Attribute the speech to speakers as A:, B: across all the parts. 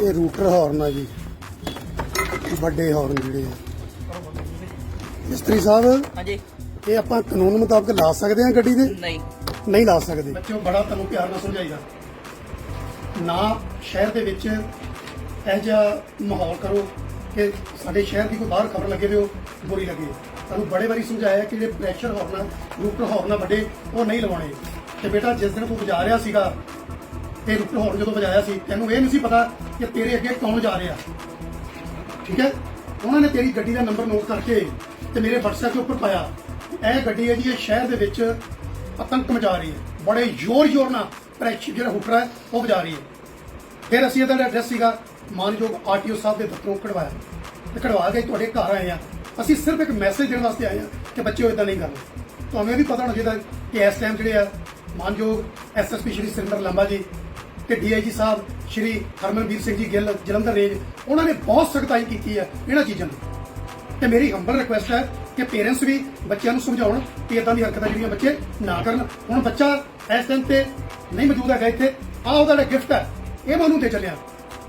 A: ਇਹ ਰੂਟਰ ਹਾਰਨ ਆ ਜੀ। ਵੱਡੇ ਹਾਰਨ ਜਿਹੜੇ ਆ। ਮਿਸਤਰੀ ਸਾਹਿਬ
B: ਹਾਂਜੀ।
A: ਇਹ ਆਪਾਂ ਕਾਨੂੰਨ ਮੁਤਾਬਕ ਲਾ ਸਕਦੇ ਹਾਂ ਗੱਡੀ ਦੇ?
B: ਨਹੀਂ।
A: ਨਹੀਂ ਲਾ ਸਕਦੇ। ਬੱਚਿਓ ਬੜਾ ਤੁਹਾਨੂੰ ਪਿਆਰ ਨਾਲ ਸਮਝਾਈਦਾ। ਨਾ ਸ਼ਹਿਰ ਦੇ ਵਿੱਚ ਇਹ ਜਿਹਾ ਮਾਹੌਲ ਕਰੋ ਕਿ ਸਾਡੇ ਸ਼ਹਿਰ ਦੀ ਕੋਈ ਬਾਹਰ ਖਬਰ ਲੱਗੇ ਵੀ ਉਹ ਬੁਰੀ ਲੱਗੇ। ਤੁਹਾਨੂੰ ਬੜੇ ਵਾਰੀ ਸਮਝਾਇਆ ਕਿ ਜਿਹੜੇ ਪ੍ਰੈਸ਼ਰ ਹਾਰਨ ਰੂਟਰ ਹਾਰਨ ਵੱਡੇ ਉਹ ਨਹੀਂ ਲਵਾਉਣੇ। ਤੇ ਬੇਟਾ ਜਿਸ ਦਿਨ ਤੂੰ ਵਜਾ ਰਿਹਾ ਸੀਗਾ ਤੇ ਰੂਟਰ ਹਾਰਨ ਜਦੋਂ ਵਜਾਇਆ ਸੀ, ਤੈਨੂੰ ਇਹ ਨਹੀਂ ਸੀ ਪਤਾ ਕਿ ਤੇਰੇ ਅੱਗੇ ਕੌਣ ਜਾ ਰਿਹਾ। ਠੀਕ ਹੈ? ਉਹਨਾਂ ਨੇ ਤੇਰੀ ਗੱਡੀ ਦਾ ਨੰਬਰ ਨੋਟ ਕਰਕੇ ਤੇ ਮੇਰੇ WhatsApp ਦੇ ਉੱਪਰ ਪਾਇਆ, ਇਹ ਗੱਡੀ ਹੈ ਜੀ, ਇਹ ਸ਼ਹਿਰ ਦੇ ਵਿੱਚ ਆਤੰਕ ਮਚਾ ਰਹੀ ਹੈ। ਬੜੇ ਜ਼ੋਰ ਜ਼ੋਰ ਨਾਲ ਪ੍ਰੈਸ਼ਰ ਜਿਹੜਾ ਹੁਕਰ ਹੈ, ਉਹ ਵਜਾ ਰਹੀ ਹੈ। ਫਿਰ ਅਸੀਂ ਇਹਦਾ ਐਡਰੈਸ ਸੀਗਾ, ਮਾਨਯੋਗ ਆਰਟੀਓ ਸਾਹਿਬ ਦੇ ਦਫ਼ਤਰੋਂ ਕਢਵਾਇਆ। ਤੇ ਕਢਵਾ ਕੇ ਤੁਹਾਡੇ ਘਰ ਆਏ ਆ ਅਸੀਂ ਸਿਰਫ ਇੱਕ ਮੈਸੇਜ ਦੇਣ ਵਾਸਤੇ ਆਏ ਆ ਕਿ ਬੱਚਿਓ ਇਦਾਂ ਨਹੀਂ ਕਰਨਾ। ਤੁਹਾਨੂੰ ਇਹ ਵੀ ਪਤਾ ਹੋਣਾ ਚਾਹੀਦਾ ਕਿ ਇਸ ਟਾਈਮ ਜਿਹੜੇ ਆ, ਮਾਨਯੋਗ ਐਸਐਸਪੀ ਸ਼੍ਰੀ ਸਿੰਦਰ ਲੰਬਾ ਜੀ ਤੇ ਡੀਆਈਜੀ ਸਾਹਿਬ ਸ਼੍ਰੀ ਹਰਮਨਵੀਰ ਸਿੰਘ ਜੀ ਗਿੱਲ, ਜਲੰਧਰ ਰੇਂਜ, ਉਹਨਾਂ ਨੇ ਬਹੁਤ ਸਖਤਾਈ ਕੀਤੀ ਹੈ ਇਹਨਾਂ ਚੀਜ਼ਾਂ ਨੂੰ ਤੇ ਮੇਰੀ ਹੰਬਲ ਰਿਕੁਐਸਟ ਹੈ ਕਿ ਪੇਰੈਂਟਸ ਵੀ ਬੱਚਿਆਂ ਨੂੰ ਸਮਝਾਉਣ ਕਿ ਇਦਾਂ ਦੀ ਹਰਕਤਾਂ ਜਿਹੜੀਆਂ ਬੱਚੇ ਨਾ ਕਰਨ। ਹੁਣ ਬੱਚਾ ਇਸ ਟਾਈਮ ਤੇ ਨਹੀਂ ਮੌਜੂਦ ਹੈਗਾ ਇੱਥੇ। ਆਹ ਉਹਦਾ ਜਿਹੜਾ ਗਿਫਟ ਹੈ, ਇਹ ਮੈਂ ਉਹਨੂੰ ਦੇ ਚੱਲਿਆ।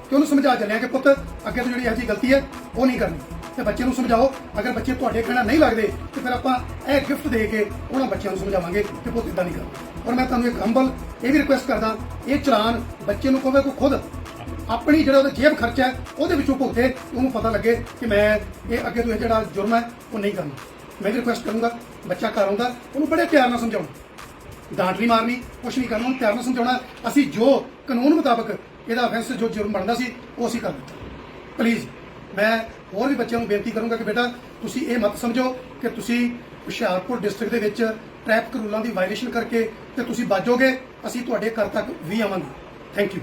A: ਕਿ ਉਹਨੂੰ ਸਮਝਾ ਚੱਲਿਆ ਕਿ ਪੁੱਤ, ਅੱਗੇ ਤੋਂ ਜਿਹੜੀ ਇਹ ਜੀ ਗਲਤੀ ਹੈ, ਉਹ ਨਹੀਂ ਕਰਨੀ। ਤੇ ਬੱਚੇ ਨੂੰ ਸਮਝਾਓ। ਅਗਰ ਬੱਚੇ ਤੁਹਾਡੇ ਕਹਿਣਾ ਨਹੀਂ ਲੱਗਦੇ, ਤੇ ਫਿਰ ਆਪਾਂ ਇਹ ਗਿਫਟ ਦੇ ਕੇ ਉਹਨਾਂ ਬੱਚਿਆਂ ਨੂੰ ਸਮਝਾਵਾਂਗੇ ਕਿ ਪੁੱਤ ਇਦਾਂ ਨਹੀਂ ਕਰੋ। ਔਰ ਮੈਂ ਤੁਹਾਨੂੰ ਇੱਕ ਹੰਬਲ ਇਹ ਵੀ ਰਿਕੁਐਸਟ ਕਰਦਾ, ਇਹ ਚਲਾਨ ਬੱਚੇ ਨੂੰ ਕਹੋਗੇ ਕੋ ਖੁਦ ਆਪਣੀ ਜਿਹੜਾ ਉਹਦਾ ਜੇਬ ਖਰਚਾ ਹੈ, ਉਹਦੇ ਵਿੱਚੋਂ ਭੁਗਤੇ, ਉਹਨੂੰ ਪਤਾ ਲੱਗੇ ਕਿ ਮੈਂ ਇਹ ਅੱਗੇ ਤੋਂ ਇਹ ਜਿਹੜਾ ਜੁਰਮ ਹੈ, ਉਹ ਨਹੀਂ ਕਰਨਾ। ਮੈਂ ਰਿਕੁਐਸਟ ਕਰੂੰਗਾ, ਬੱਚਾ ਘਰ ਆਉਂਦਾ, ਉਹਨੂੰ ਬੜੇ ਪਿਆਰ ਨਾਲ ਸਮਝਾਉਣਾ। ਡਾਂਟ ਨਹੀਂ ਮਾਰਨੀ, ਕੁਛ ਨਹੀਂ ਕਰਨਾ, ਉਹਨੂੰ ਪਿਆਰ ਨਾਲ ਸਮਝਾਉਣਾ। ਅਸੀਂ ਜੋ ਕਾਨੂੰਨ ਮੁਤਾਬਕ ਇਹਦਾ ਅਫੈਂਸ ਜੋ ਜੁਰਮ ਬਣਦਾ ਸੀ, ਉਹ ਅਸੀਂ ਕਰ ਦਿੱਤਾ। ਪਲੀਜ਼ ਮੈਂ ਹੋਰ ਵੀ ਬੱਚਿਆਂ ਨੂੰ ਬੇਨਤੀ ਕਰੂੰਗਾ ਕਿ ਬੇਟਾ ਤੁਸੀਂ ਇਹ ਮਤ ਸਮਝੋ ਕਿ ਤੁਸੀਂ ਹੁਸ਼ਿਆਰਪੁਰ ਡਿਸਟ੍ਰਿਕਟ ਦੇ ਵਿੱਚ ਟ੍ਰੈਫਿਕ ਰੂਲਾਂ ਦੀ ਵਾਇਲੇਸ਼ਨ ਕਰਕੇ ਤੇ ਤੁਸੀਂ ਬਾਜੋਗੇ ਅਸੀਂ ਤੁਹਾਡੇ ਘਰ ਤੱਕ ਵੀ ਆਵਾਂਗੇ। Thank you